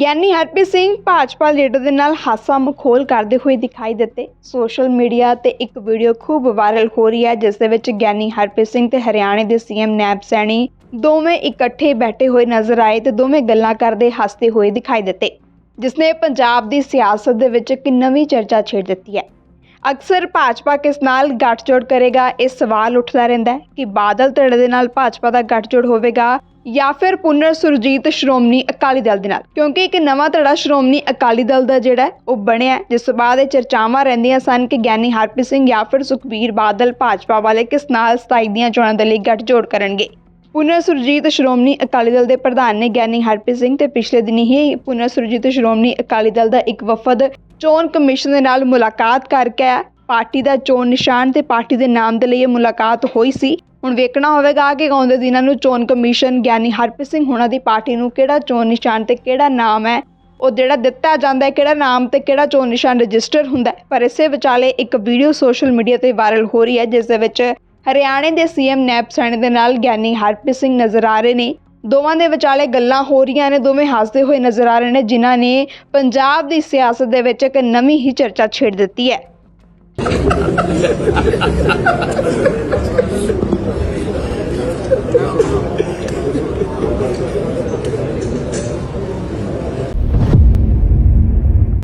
ਗਿਆਨੀ Harpreet Singh Bhajpa leader ਦੇ ਨਾਲ ਹਾਸਾ ਮਖੌਲ ਕਰਦੇ ਹੋਏ ਦਿਖਾਈ ਦਿੱਤੇ। ਸੋਸ਼ਲ ਮੀਡੀਆ ਤੇ ਇੱਕ ਵੀਡੀਓ ਖੂਬ ਵਾਇਰਲ ਹੋ ਰਹੀ ਹੈ, ਜਿਸ ਦੇ ਵਿੱਚ ਗਿਆਨੀ ਹਰਪ੍ਰੀਤ ਸਿੰਘ ਤੇ ਹਰਿਆਣੇ ਦੇ ਸੀਐਮ ਨੈਬ ਸੈਣੀ ਦੋਵੇਂ ਇਕੱਠੇ ਬੈਠੇ ਹੋਏ ਨਜ਼ਰ ਆਏ ਤੇ ਦੋਵੇਂ ਗੱਲਾਂ ਕਰਦੇ ਹੱਸਦੇ ਹੋਏ ਦਿਖਾਈ ਦਿੱਤੇ, ਜਿਸ ਨੇ ਪੰਜਾਬ ਦੀ ਸਿਆਸਤ ਦੇ ਵਿੱਚ ਇੱਕ ਨਵੀਂ ਚਰਚਾ ਛੇੜ ਦਿੱਤੀ ਹੈ। ਅਕਸਰ ਭਾਜਪਾ ਕਿਸ ਨਾਲ ਗੱਠਜੋੜ ਕਰੇਗਾ, ਇਹ ਸਵਾਲ ਉੱਠਦਾ ਰਹਿੰਦਾ ਹੈ ਕਿ ਬਾਦਲ ਧੜੇ ਦੇ ਨਾਲ ਭਾਜਪਾ ਦਾ ਗੱਠਜੋੜ ਹੋਵੇਗਾ ਜਾਂ ਫਿਰ ਪੁਨਰ ਸੁਰਜੀਤ ਸ਼੍ਰੋਮਣੀ ਅਕਾਲੀ ਦਲ ਦੇ ਨਾਲ? ਕਿਉਂਕਿ ਇੱਕ ਨਵਾਂ ਧੜਾ ਸ਼੍ਰੋਮਣੀ ਅਕਾਲੀ ਦਲ ਦਾ ਜਿਹੜਾ ਉਹ ਬਣਿਆ ਜਿਸ ਤੋਂ ਬਾਅਦ ਇਹ ਚਰਚਾਵਾਂ ਰਹਿੰਦੀਆਂ ਸਨ ਕਿ ਗਿਆਨੀ ਹਰਪ੍ਰੀਤ ਸਿੰਘ ਜਾਂ ਫਿਰ ਸੁਖਬੀਰ ਬਾਦਲ ਭਾਜਪਾ ਵਾਲੇ ਕਿਸ ਨਾਲ 27 ਦੀਆਂ ਚੋਣਾਂ ਦੇ ਲਈ ਗੱਠਜੋੜ ਕਰਨਗੇ? ਪੁਨਰ ਸੁਰਜੀਤ ਸ਼੍ਰੋਮਣੀ ਅਕਾਲੀ ਦਲ ਦੇ ਪ੍ਰਧਾਨ ਨੇ ਗਿਆਨੀ ਹਰਪ੍ਰੀਤ ਸਿੰਘ ਤੇ ਪਿਛਲੇ ਦਿਨੀ ਹੀ ਪੁਨਰ ਸੁਰਜੀਤ ਸ਼੍ਰੋਮਣੀ ਅਕਾਲੀ ਦਲ ਦਾ ਇੱਕ ਵਫਦ ਚੋਣ ਕਮਿਸ਼ਨ ਦੇ ਨਾਲ ਮੁਲਾਕਾਤ ਕਰਕੇ ਪਾਰਟੀ ਦਾ ਚੋਣ ਨਿਸ਼ਾਨ ਤੇ ਪਾਰਟੀ ਦੇ ਨਾਮ ਦੇ ਲਈ ਇਹ ਮੁਲਾਕਾਤ ਹੋਈ ਸੀ। ਹੁਣ ਵੇਖਣਾ ਹੋਵੇਗਾ ਕਿ ਆਉਂਦੇ ਦਿਨਾਂ ਨੂੰ ਚੋਣ ਕਮਿਸ਼ਨ ਗਿਆਨੀ ਹਰਪ੍ਰੀਤ ਸਿੰਘ ਹੋਣਾ ਦੀ ਪਾਰਟੀ ਨੂੰ ਕਿਹੜਾ ਚੋਣ ਨਿਸ਼ਾਨ ਤੇ ਕਿਹੜਾ ਨਾਮ ਹੈ, ਉਹ ਜਿਹੜਾ ਦਿੱਤਾ ਜਾਂਦਾ ਹੈ, ਕਿਹੜਾ ਨਾਮ ਤੇ ਕਿਹੜਾ ਚੋਣ ਨਿਸ਼ਾਨ ਰਜਿਸਟਰ ਹੁੰਦਾ ਹੈ। ਪਰ ਇਸੇ ਵਿਚਾਲੇ ਇੱਕ ਵੀਡੀਓ ਸੋਸ਼ਲ ਮੀਡੀਆ ਤੇ ਵਾਇਰਲ ਹੋ ਰਹੀ ਹੈ, ਜਿਸ ਦੇ ਵਿੱਚ ਹਰਿਆਣੇ ਦੇ ਸੀਐਮ ਨੈਬ ਸੈਣੀ ਦੇ ਨਾਲ ਗਿਆਨੀ ਹਰਪ੍ਰੀਤ ਸਿੰਘ ਨਜ਼ਰ ਆ ਰਹੇ ਨੇ। ਦੋਵਾਂ ਦੇ ਵਿਚਾਲੇ ਗੱਲਾਂ ਹੋ ਰਹੀਆਂ ਨੇ, ਦੋਵੇਂ ਹੱਸਦੇ ਹੋਏ ਨਜ਼ਰ ਆ ਰਹੇ ਨੇ, ਜਿਨ੍ਹਾਂ ਨੇ ਪੰਜਾਬ ਦੀ ਸਿਆਸਤ ਦੇ ਵਿੱਚ ਇੱਕ ਨਵੀਂ ਹੀ ਚਰਚਾ ਛੇੜ ਦਿੱਤੀ ਹੈ।